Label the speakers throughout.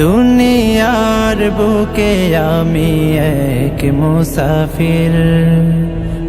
Speaker 1: দুনিয়ার বুকে আমি এক মুসাফির।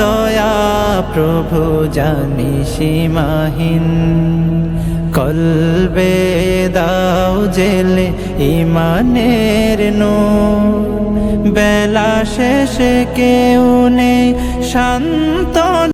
Speaker 1: দয়া প্রভু জানি সীমাহীন। কলবে দাও জেলে ইমানের নো বেলা শেষে কেউ নেই শান্ত